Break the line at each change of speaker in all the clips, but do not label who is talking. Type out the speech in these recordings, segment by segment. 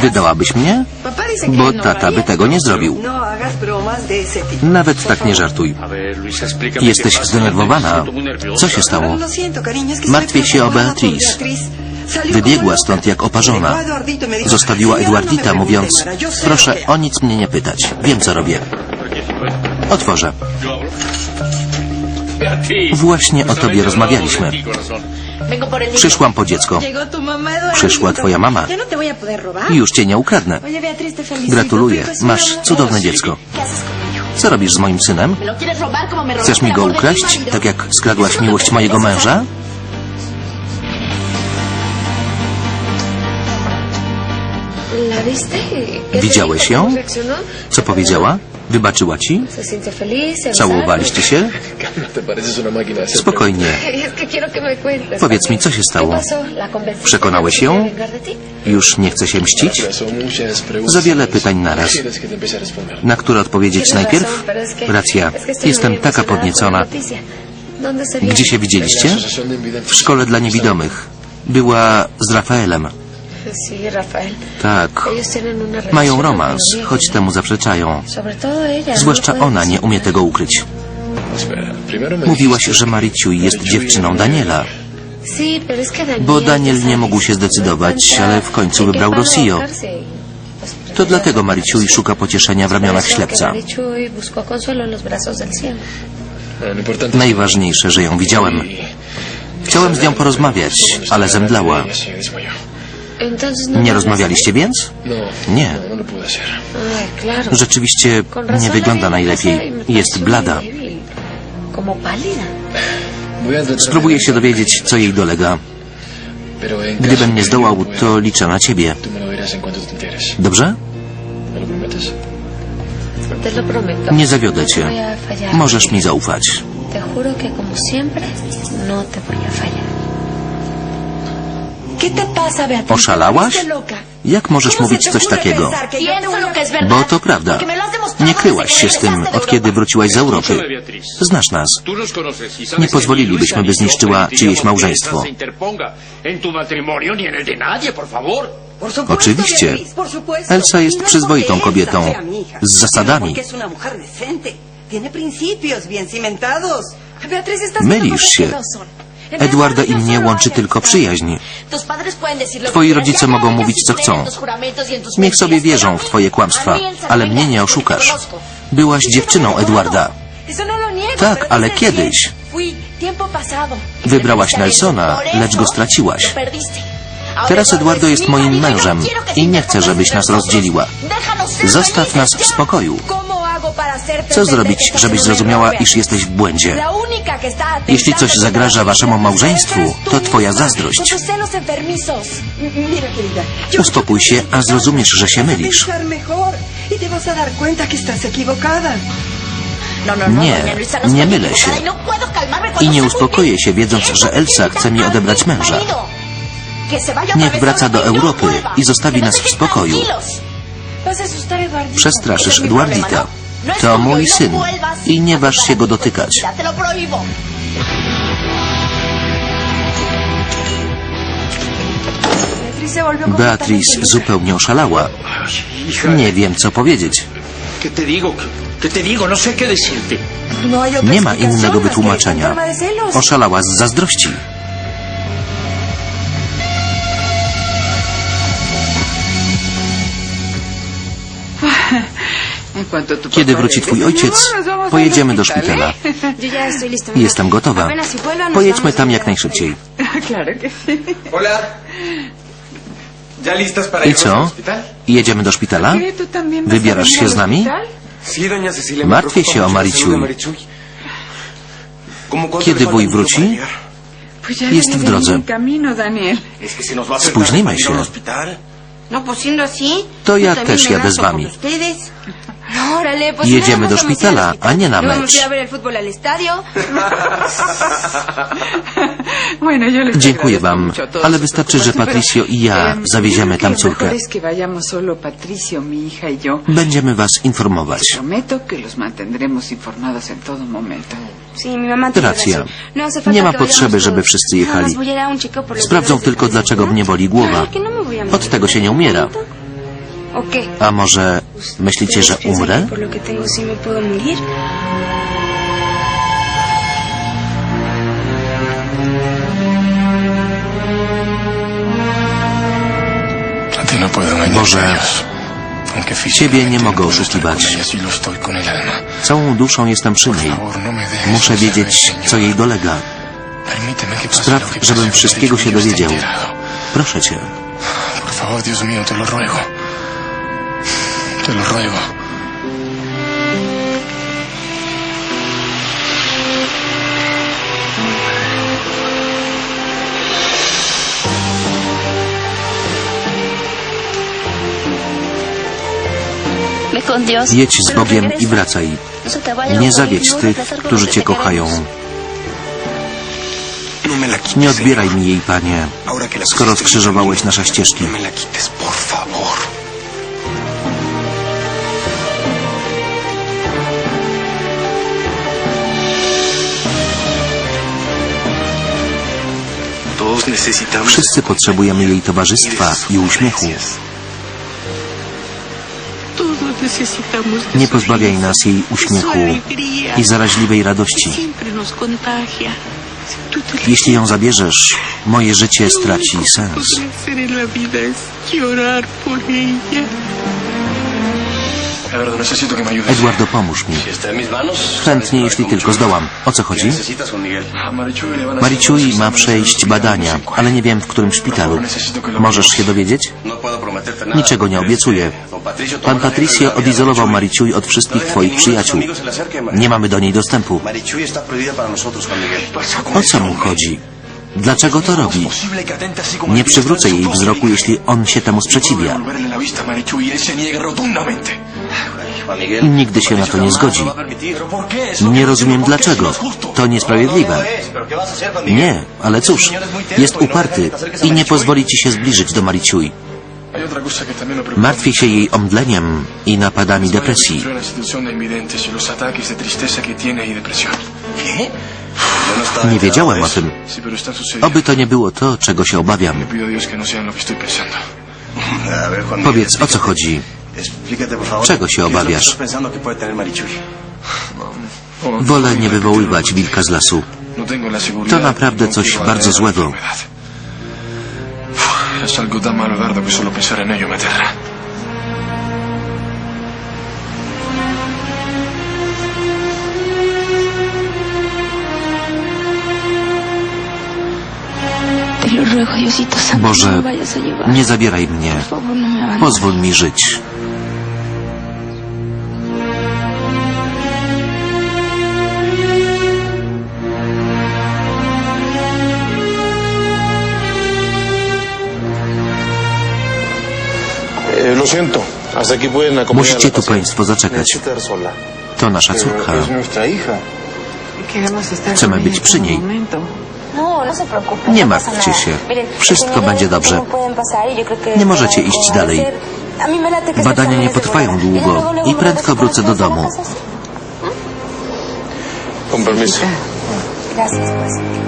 Wydałabyś mnie? Bo
no
tata by tego nie zrobił.
No.
Nawet tak nie żartuj. Jesteś zdenerwowana. Co się stało? Martwię się o Beatriz.
Salió
Wybiegła stąd jak oparzona.
Y
Zostawiła
"Señora,
Eduardita
no me
mówiąc Proszę o nic mnie nie pytać. Wiem co robię. Otworzę. Właśnie o tobie rozmawialiśmy. Przyszłam po dziecko. Przyszła twoja mama.
No
już cię nie ukradnę. Gratuluję. Masz cudowne dziecko. Co robisz z moim synem?
¿Me lo quieres robar como me robaste
Chcesz mi go ukraść, tak jak skradłaś
¿Eso no
miłość mojego męża?
¿La viste? ¿Qué te
Widziałeś ją? Co powiedziała? Wybaczyła ci? Całowaliście się? Spokojnie. Powiedz mi, co się
¿Qué
stało? Przekonałeś ją? Już nie chce się mścić? Za wiele pytań naraz. Na które odpowiedzieć najpierw? Racja. Jestem taka podniecona. Gdzie się widzieliście? W szkole dla niewidomych. Była z Rafaelem. Tak. Mają romans, choć temu zaprzeczają. Zwłaszcza
no
ona nie umie tego ukryć. Mówiłaś, że
que
Mariciuj jest dziewczyną Daniela. Bo Daniel nie mógł się zdecydować, ale w końcu wybrał
y, pues,
To dlatego Mariciuj szuka pocieszenia w ramionach ślepca. Najważniejsze, że ją widziałem. Chciałem z nią porozmawiać, ale zemdlała. Nie rozmawialiście więc?
No,
Nie.
no, no pude hacer.
Ay, claro.
Rzeczywiście nie wygląda najlepiej. Jest blada. Spróbuję się dowiedzieć, co jej dolega. Gdybym nie zdołał,
no
to liczę na ciebie. Dobrze? Nie zawiodę cię.
No.
Możesz mi zaufać.
Te juro que como siempre no te voy a fallar.
Oszalałaś? Jak możesz
¿Cómo se
mówić coś takiego? Bo to prawda. Nie kryłaś się z tym, od kiedy wróciłaś z Europy. Znasz nas.
Y
Nie pozwolilibyśmy, by zniszczyła czyjeś małżeństwo. Oczywiście. Elsa jest
Y no
przyzwoitą kobietą, z zasadami. Mylisz się. Eduarda i mnie łączy tylko przyjaźń. Twoi rodzice mogą mówić, co chcą. Niech sobie wierzą w twoje kłamstwa, ale mnie nie oszukasz. Byłaś dziewczyną. Edwarda. Tak, ale kiedyś. Wybrałaś. Nelsona, lecz go straciłaś. Teraz Eduardo jest moim mężem i nie chcę, żebyś nas rozdzieliła. Zostaw nas w spokoju.
¿Cómo hago para hacer
Co zrobić, żebyś zrozumiała, iż jesteś w błędzie? Jeśli coś zagraża waszemu małżeństwu, to twoja zazdrość. Uspokój się, a zrozumiesz, że się mylisz.
y.
No, no, no,
Nie, nie mylę się.
y
I nie uspokoję się, wiedząc, że Elsa chce mi odebrać męża. Niech wraca do
y
Europy i zostawi nas w spokoju. Przestraszysz
Ese
To mój syn i nie waż się go dotykać. Beatriz zupełnie oszalała. Nie wiem, co powiedzieć.
No.
No
Nie ma innego wytłumaczenia. Oszalała z zazdrości. Kiedy wróci twój ojciec, pojedziemy do szpitala. Jestem gotowa. Pojedźmy tam jak najszybciej.
Claro que sí.
Hola. ¿Ya listas para
I co? Jedziemy do szpitala?
¿Qué? ¿Tú también vas a
Wybierasz się z nami? Martwię się o
mucho la salud de
Marichuy.
Marichuy. ¿Cómo cuánto
Kiedy wuj wróci? Jest w drodze. Spóźnimy
ir
się.
No.
To ja też jadę z wami. Jedziemy do szpitala, a nie na mecz. Dziękuję wam, ale wystarczy, że Patricio i ja
em,
zawieziemy tam córkę.
y.
Będziemy was informować. Racja.
No
Nie ma potrzeby, żeby wszyscy jechali. Sprawdzą tylko, dlaczego mnie boli głowa.
No
Od tego się nie umiera. A może myślicie, że umrę?
No
Boże.
Aunque
Ciebie nie mogę
no
oszukiwać. Całą duszą jestem przy niej.
No
Muszę wiedzieć, co jej dolega. Spraw, żebym wszystkiego się dowiedział. Proszę cię.
Por favor, Dios mío, te lo ruego. Te lo ruego.
Jedź z Bogiem i wracaj.
No
Nie zawiedź tych,
no a
którzy Cię kochają.
No
Nie
Señor.
odbieraj mi jej, Panie, skoro skrzyżowałeś nasze ścieżki. Wszyscy potrzebujemy jej towarzystwa i uśmiechu. Nie pozbawiaj nas jej uśmiechu i zaraźliwej radości. Jeśli ją zabierzesz, moje życie straci sens.
Eduardo,
pomóż mi. Chętnie, jeśli tylko zdołam. O co
¿Qué
chodzi?
Marichuy
ma przejść badania, ale nie wiem w którym szpitalu. Możesz się dowiedzieć? Niczego nie obiecuję. Pan Patricio odizolował
Marichuy.
Od wszystkich twoich przyjaciół. Nie mamy do niej dostępu. O co mu chodzi? Dlaczego to robi? Nie przywrócę jej wzroku, jeśli on się temu sprzeciwia. Nigdy się na to nie zgodzi. Nie rozumiem dlaczego. To niesprawiedliwe. Nie, ale cóż, jest uparty i nie pozwoli ci się zbliżyć do
preocupa.
Martwi się jej omdleniem i napadami depresji. Nie wiedziałem o tym. Oby to nie było to, czego się obawiam. Powiedz, o co chodzi? Czego się
¿Qué es lo que
obawiasz? Wolę nie wywoływać wilka z lasu. To naprawdę coś bardzo złego.
Es algo tan malo, Eduardo, que solo pensar en ello me aterra.
Boże, nie zabieraj mnie. Pozwól mi żyć.
Eh,
Musicie tu. Państwo zaczekać. To nasza
Pero
córka.
estar
Chcemy być przy niej.
No, no.
Nie
no
martwcie się. Wszystko będzie dobrze.
y
Nie możecie iść dalej. Badania nie potrwają długo i prędko wrócę do domu.
Con permiso.
Gracias, pues.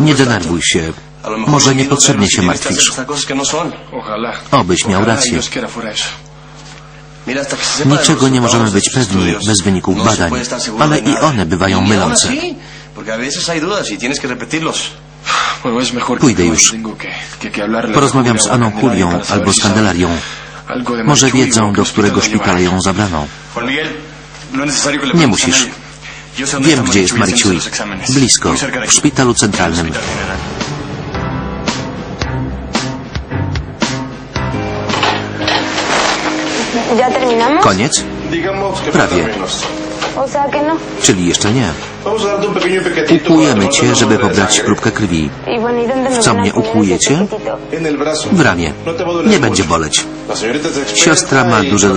Nie denerwuj się. Może niepotrzebnie się martwisz. Obyś miał rację. Niczego nie możemy być pewni bez wyników badań, ale i one bywają mylące. Pójdę już. Porozmawiam z Aną
Kulią
albo z Kandelarią. Może wiedzą, do którego szpitala ją zabrano. Nie musisz. Wiem, gdzie jest
Mariciui.
Blisko, w szpitalu centralnym. Koniec? Prawie. Czyli jeszcze nie. Ukłujemy cię, żeby pobrać próbkę krwi. W co mnie ukłujecie? W ramię. Nie będzie boleć. Siostra ma duże